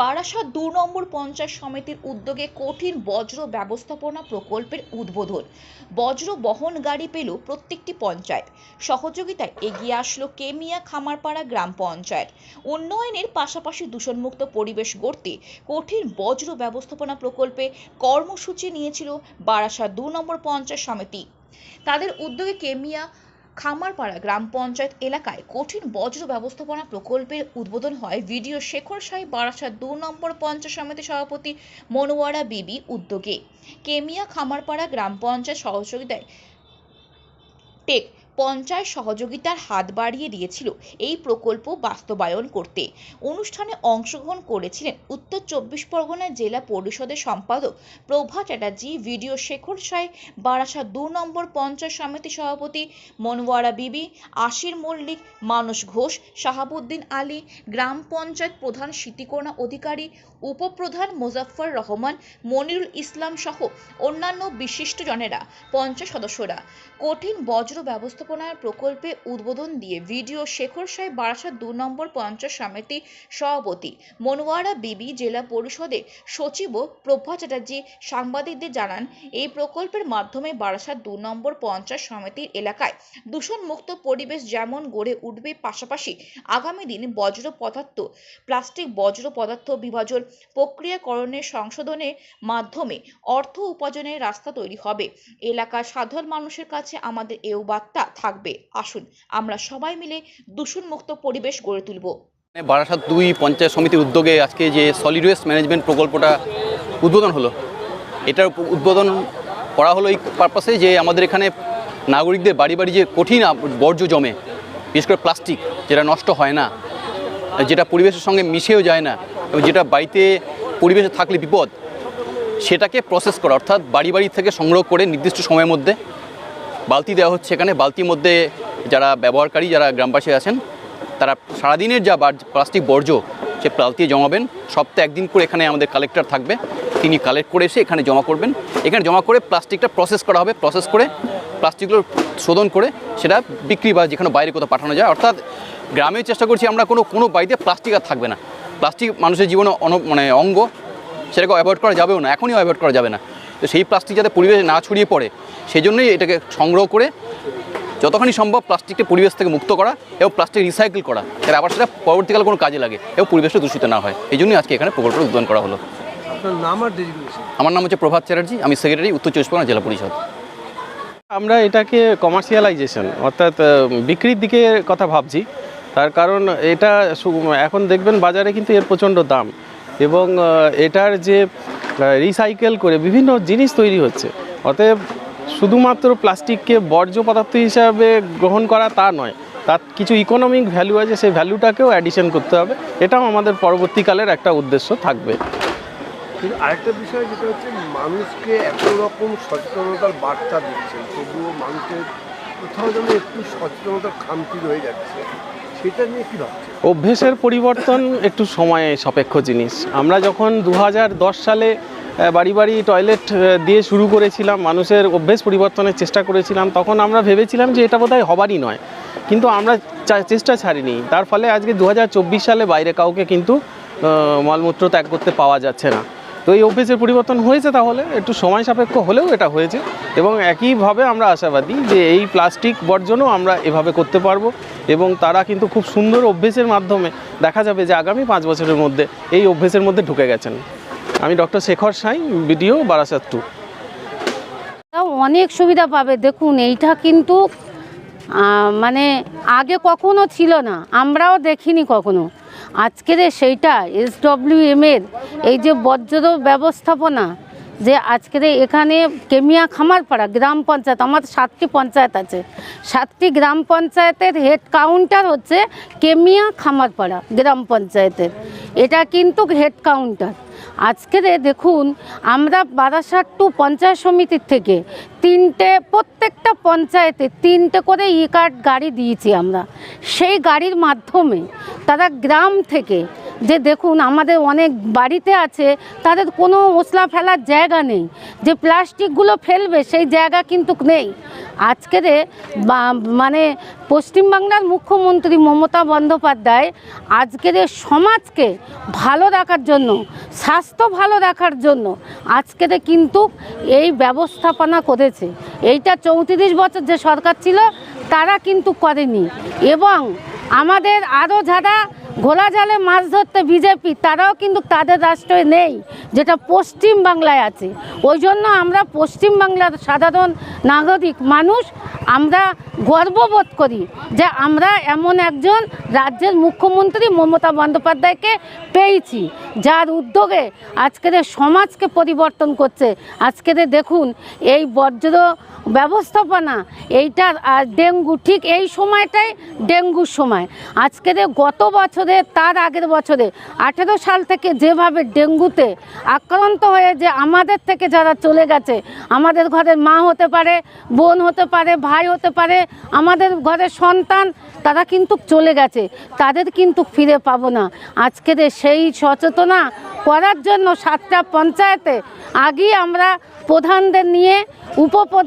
বারাসাত দু নম্বর পঞ্চায়েত সমিতির উদ্যোগে কঠিন বজ্র ব্যবস্থাপনা প্রকল্পের উদ্বোধন। বজ্র বহন গাড়ি পেল প্রত্যেকটি পঞ্চায়েত। সহযোগিতায় এগিয়ে আসলো কেমিয়া খামারপাড়া গ্রাম পঞ্চায়েত। উন্নয়নের পাশাপাশি দূষণমুক্ত পরিবেশ গড়তে কঠিন বজ্র ব্যবস্থাপনা প্রকল্পে কর্মসূচি নিয়েছিল বারাসাত দু নম্বর পঞ্চায়েত সমিতি। তাদের উদ্যোগে কেমিয়া খামারপাড়া গ্রাম পঞ্চায়েত এলাকায় কঠিন বজ্র ব্যবস্থাপনা প্রকল্পের উদ্বোধন হয় ভিডিও শেখর সাহি বারাসাত দু নম্বর পঞ্চায়েত সমিতির সভাপতি মনোয়ারা বিবি উদ্যোগে। কেমিয়া খামারপাড়া গ্রাম পঞ্চায়েত সহযোগিতায় টেক পঞ্চায়েত সহযোগিতার হাত বাড়িয়ে দিয়েছিল এই প্রকল্প বাস্তবায়ন করতে। অনুষ্ঠানে অংশগ্রহণ করেছিলেন উত্তর চব্বিশ পরগনা জেলা পরিষদের সম্পাদক প্রভা চ্যাটার্জি, ভিডিও শেখর সাই, বারাসাত দু নম্বর পঞ্চায়েত সমিতি সভাপতি মনোয়ারা বিবি, আশির মল্লিক, মানস ঘোষ, শাহাবুদ্দিন আলী, গ্রাম পঞ্চায়েত প্রধান স্মৃতিকোনা অধিকারী, উপপ্রধান মোজাফফর রহমান, মনিরুল ইসলাম সহ অন্যান্য বিশিষ্টজনেরা পঞ্চায়েত সদস্যরা। কঠিন বজ্র ব্যবস্থাপনার প্রকল্পে উদ্বোধন দিয়ে ভিডিও শেখর সাহেব বারাসাত দু নম্বর পঞ্চায়েত সমিতি সভাপতি। মনোয়ারা বিবি জেলা পরিষদের সচিব প্রভা চ্যাটার্জি সাংবাদিকদের জানান, এই প্রকল্পের মাধ্যমে বারাসাত দু নম্বর পঞ্চায়েত সমিতির এলাকায় দূষণমুক্ত পরিবেশ যেমন গড়ে উঠবে, পাশাপাশি আগামী দিন বজ্র পদার্থ, প্লাস্টিক বজ্র পদার্থ বিভাজন প্রক্রিয়াকরণের সংশোধনের মাধ্যমে অর্থ উপার্জনের রাস্তা তৈরি হবে। এলাকার সাধারণ মানুষের কাছে আমাদের এও বার্তা। থাকবে। আসুন, আমরা সবাই মিলে দূষণমুক্ত পরিবেশ গড়ে তুলব। বারাসাত দুই পঞ্চায়েত সমিতির উদ্যোগে আজকে যে সলিড ওয়েস্ট ম্যানেজমেন্ট প্রকল্পটা উদ্বোধন হলো, এটার উদ্বোধন করা হলো এই পারপাসে যে আমাদের এখানে নাগরিকদের বাড়ি বাড়ি যে কঠিন বর্জ্য জমে, বিশেষ করে প্লাস্টিক যেটা নষ্ট হয় না, যেটা পরিবেশের সঙ্গে মিশেও যায় না, এবং যেটা বাড়িতে পরিবেশে থাকলে বিপদ, সেটাকে প্রসেস করা, অর্থাৎ বাড়ি বাড়ি থেকে সংগ্রহ করে নির্দিষ্ট সময়ের মধ্যে বালতি দেওয়া হচ্ছে এখানে। বালতির মধ্যে যারা ব্যবহারকারী, যারা গ্রামবাসী আছেন, তারা সারাদিনের যা প্লাস্টিক বর্জ্য, সে বালতি জমাবেন। সপ্তাহে একদিন করে এখানে আমাদের কালেক্টর থাকবে। তিনি কালেক্ট করে এসে এখানে জমা করবেন। এখানে জমা করে প্লাস্টিকটা প্রসেস করা হবে। প্রসেস করে প্লাস্টিকগুলো শোধন করে সেটা বিক্রি বা যেখানে বাইরে কোথাও পাঠানো যায়। অর্থাৎ গ্রামে চেষ্টা করছি আমরা কোনো কোনো বাড়িতে প্লাস্টিক আর থাকবে না। প্লাস্টিক মানুষের জীবনে অন মানে অঙ্গ, সেটাকে অ্যাভয়েড করা যাবেও না। এখনই অ্যাভয়েড করা যাবে না। তো সেই প্লাস্টিক যাতে পরিবেশে না ছড়িয়ে পড়ে সেই জন্যই এটাকে সংগ্রহ করে যতখানি সম্ভব প্লাস্টিককে পরিবেশ থেকে মুক্ত করা এবং প্লাস্টিক রিসাইকেল করা যাতে আবার সেটা পরবর্তীকালে কোনো কাজে লাগে এবং পরিবেশটা দূষিত না হয়। এই জন্যই আজকে এখানে প্রকল্পটা উদ্বোধন করা হলো। আপনার নাম আর ডেজিগনেশন আমার নাম হচ্ছে প্রভাত চ্যাটার্জি আমি সেক্রেটারি উত্তর চব্বিশ পরগনা জেলা পরিষদ। আমরা এটাকে কমার্শিয়ালাইজেশন অর্থাৎ বিক্রির দিকে কথা ভাবছি। তার কারণ এটা এখন দেখবেন বাজারে কিন্তু এর প্রচণ্ড দাম এবং এটার যে রিসাইকেল করে বিভিন্ন জিনিস তৈরি হচ্ছে। অতএব শুধুমাত্র প্লাস্টিককে বর্জ্য পদার্থ হিসাবে গ্রহণ করা তা নয়, তার কিছু ইকোনমিক ভ্যালু আছে, সেই ভ্যালুটাকেও অ্যাডিশন করতে হবে। এটাও আমাদের পরবর্তীকালের একটা উদ্দেশ্য থাকবে। আরেকটা বিষয় যেটা হচ্ছে, মানুষকে এত রকম সচেতনতার বার্তা দিচ্ছে, তবুও মানুষের কোথাও যেন একটু সচেতনতার খামতি রয়ে যাচ্ছে। সেটা নিয়ে অভ্যেসের পরিবর্তন একটু সময় সাপেক্ষ জিনিস। আমরা যখন দু হাজার দশ সালে বাড়ি বাড়ি টয়লেট দিয়ে শুরু করেছিলাম, মানুষের অভ্যেস পরিবর্তনের চেষ্টা করেছিলাম, তখন আমরা ভেবেছিলাম যে এটা বোধহয় হবারই নয়। কিন্তু আমরা চেষ্টা ছাড়িনি। তার ফলে আজকে দু হাজার চব্বিশ সালে বাইরে কাউকে কিন্তু মলমূত্র ত্যাগ করতে পাওয়া যাচ্ছে না। তো এই অভ্যেসের পরিবর্তন হয়েছে তাহলে, একটু সময় সাপেক্ষ হলেও এটা হয়েছে এবং একইভাবে আমরা আশাবাদী যে এই প্লাস্টিক বর্জনও আমরা এভাবে করতে পারব এবং তারা কিন্তু খুব সুন্দর অভ্যেসের মাধ্যমে দেখা যাবে যে আগামী পাঁচ বছরের মধ্যে এই অভ্যেসের মধ্যে ঢুকে গেছেন। আমি ডক্টর শেখর সাই, বিডিও বারাসাত টু। অনেক সুবিধা পাবে, দেখুন এইটা কিন্তু মানে আগে কখনো ছিল না, আমরাও দেখিনি কখনো। আজকের সেইটা এস এর এই যে বজ্র ব্যবস্থাপনা যে আজকের এখানে কেমিয়া খামারপাড়া গ্রাম পঞ্চায়েত, আমার সাতটি পঞ্চায়েত আছে। সাতটি গ্রাম পঞ্চায়েতের হেড কাউন্টার হচ্ছে কেমিয়া খামারপাড়া গ্রাম পঞ্চায়েতের। এটা কিন্তু হেড কাউন্টার আজকের দেখুন, আমরা বারাসাত টু পঞ্চায়েত সমিতির থেকে তিনটে, প্রত্যেকটা পঞ্চায়েতে তিনটে করে ই কার্ড গাড়ি দিয়েছি আমরা। সেই গাড়ির মাধ্যমে তারা গ্রাম থেকে যে দেখুন আমাদের অনেক বাড়িতে আছে, তাদের কোনো মশলা ফেলার জায়গা নেই। যে প্লাস্টিকগুলো ফেলবে সেই জায়গা কিন্তু নেই। আজকের মানে পশ্চিমবাংলার মুখ্যমন্ত্রী মমতা বন্দ্যোপাধ্যায় আজকের সমাজকে ভালো রাখার জন্য, স্বাস্থ্য ভালো রাখার জন্য আজকের কিন্তু এই ব্যবস্থাপনা করেছে। এইটা চৌত্রিশ বছর যে সরকার ছিল, তারা কিন্তু করেনি। এবং আমাদের আরও যারা ঘোলা জালে মাছ ধরতে বিজেপি, তারাও কিন্তু তাদের রাষ্ট্রে নেই, যেটা পশ্চিম বাংলায় আছে। ওই জন্য আমরা পশ্চিম বাংলার সাধারণ নাগরিক, মানুষ আমরা গর্ববোধ করি যে আমরা এমন একজন রাজ্যের মুখ্যমন্ত্রী মমতা বন্দ্যোপাধ্যায়কে পেয়েছি, যার উদ্যোগে আজকের সমাজকে পরিবর্তন করছে। আজকের দেখুন, এই বজ্র ব্যবস্থাপনা, এইটার আর ডেঙ্গু, ঠিক এই সময়টাই ডেঙ্গুর সময়। আজকের গত বছরে, তার আগের বছরে, আঠেরো সাল থেকে যেভাবে ডেঙ্গুতে আক্রান্ত হয়ে যে আমাদের থেকে যারা চলে গেছে, আমাদের ঘরের মা হতে পারে, বোন হতে পারে, ভাই হতে পারে, আমাদের ঘরের সন্তান, তারা কিন্তু চলে গেছে। তাদের কিন্তু ফিরে পাবো না। আজকের সেই সচেতনা করার জন্য সাতটা পঞ্চায়েতে আগেই আমরা প্রধানদের নিয়ে, উপপ্রধান